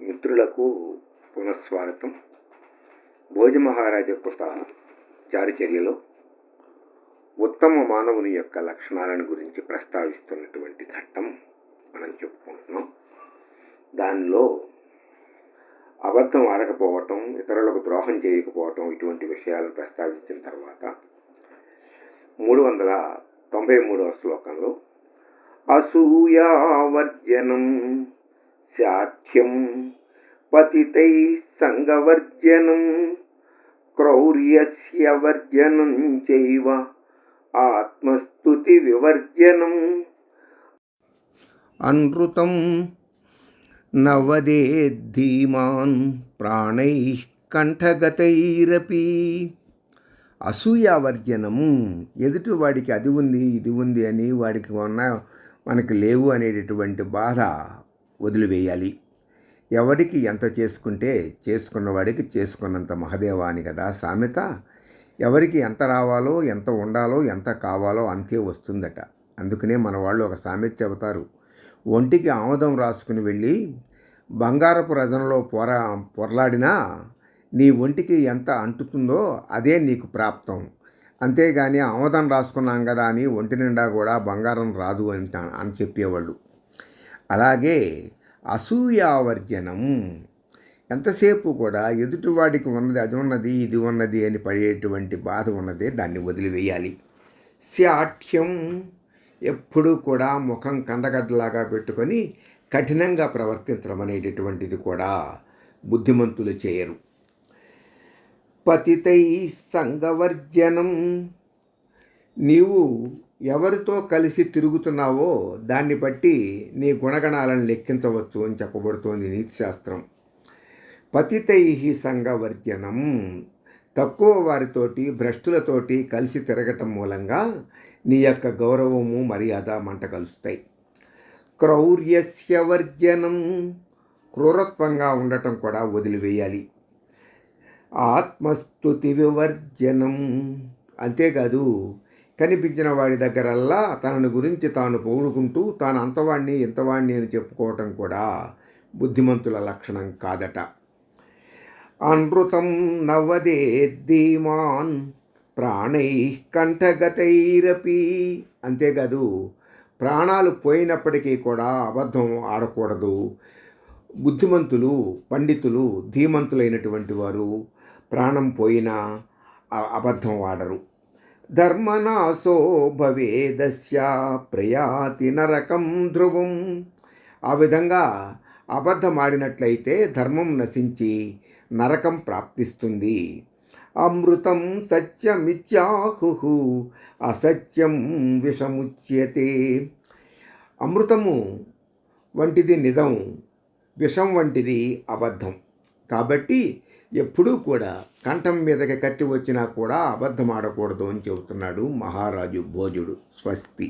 మిత్రులకు పునఃస్వాగతం. భోజ మహారాజ కృత చారుచర్యలో ఉత్తమ మానవుని యొక్క లక్షణాలను గురించి ప్రస్తావిస్తున్నటువంటి ఘట్టం మనం చెప్పుకుంటున్నాం. దానిలో అబద్ధం ఆడకపోవటం ఇతరులకు ద్రోహం చేయకపోవటం ఇటువంటి విషయాలు ప్రస్తావించిన తర్వాత మూడు వందల తొంభై మూడవ శ్లోకంలో అసూయావర్జనం శాఠ్యం పతితై సంగవర్జనం క్రౌర్యస్య వర్జనం చైవ ఆత్మస్తుతి వివర్జనం అనృతం నవదేద్ధీమాన్ ప్రాణై కంఠగతైరపి అసూయావర్జనము ఎదుటివాడికి అది ఉంది ఇది ఉంది అని వాడికి ఉన్న మనకి లేవు అనేటటువంటి బాధ వదిలివేయాలి. ఎవరికి ఎంత చేసుకుంటే చేసుకున్నవాడికి చేసుకున్నంత మహదేవాని కదా సామెత. ఎవరికి ఎంత రావాలో ఎంత ఉండాలో ఎంత కావాలో అంతే వస్తుందట. అందుకనే మన వాళ్ళు ఒక సామెత చెబుతారు. ఒంటికి ఆముదం రాసుకుని వెళ్ళి బంగారపు రజనలో పొర పొరలాడినా నీ ఒంటికి ఎంత అంటుతుందో అదే నీకు ప్రాప్తం. అంతేగాని ఆమోదం రాసుకున్నాం కదా అని ఒంటి నిండా కూడా బంగారం రాదు అని అని చెప్పేవాళ్ళు. అలాగే అసూయావర్జనం. ఎంతసేపు కూడా ఎదుటివాడికి ఉన్నది అది ఉన్నది ఇది ఉన్నది అని పడేటువంటి బాధ ఉన్నదే దాన్ని వదిలివేయాలి. శాఠ్యం ఎప్పుడూ కూడా ముఖం కందగడ్డలాగా పెట్టుకొని కఠినంగా ప్రవర్తించడం అనేటటువంటిది కూడా బుద్ధిమంతులు చేయరు. పతితై సంగవర్జనం నీవు ఎవరితో కలిసి తిరుగుతున్నావో దాన్ని బట్టి నీ గుణగణాలను లెక్కించవచ్చు అని చెప్పబడుతోంది నీతిశాస్త్రం. పతితై సంఘవర్జనం. తక్కువ వారితోటి భ్రష్టులతోటి కలిసి తిరగటం మూలంగా నీ యొక్క గౌరవము మర్యాద మంట కలుస్తాయి. క్రౌర్యస్య వర్జనం. క్రూరత్వంగా ఉండటం కూడా వదిలివేయాలి. ఆత్మస్థుతి వివర్జనం. అంతేకాదు కనిపించిన వాడి దగ్గరల్లా తనను గురించి తాను పొగుడుకుంటూ తాను అంతవాణ్ణి ఇంతవాణ్ణి అని చెప్పుకోవటం కూడా బుద్ధిమంతుల లక్షణం కాదట. అనృతం ధీమాన్ ప్రాణై కంఠగతైరపి. అంతేకాదు ప్రాణాలు పోయినప్పటికీ కూడా అబద్ధం ఆడకూడదు. బుద్ధిమంతులు పండితులు ధీమంతులైనటువంటి వారు ప్రాణం పోయినా అబద్ధం వాడరు ధర్మనాశో భవేదస్య ప్రయాతి నరకం ధ్రువం ఆ విధంగా అబద్ధమాడినట్లయితే ధర్మం నశించి నరకం ప్రాప్తిస్తుంది. అమృతం సత్యమిత్యాహు అసత్యం విషముచ్యతే. అమృతము వంటిది నిజం విషం వంటిది అబద్ధం. కాబట్టి ఎప్పుడూ కూడా కంఠం మీదకి కత్తి వచ్చినా కూడా అబద్ధమాడకూడదు అని చెబుతున్నాడు మహారాజు భోజుడు స్వస్తి.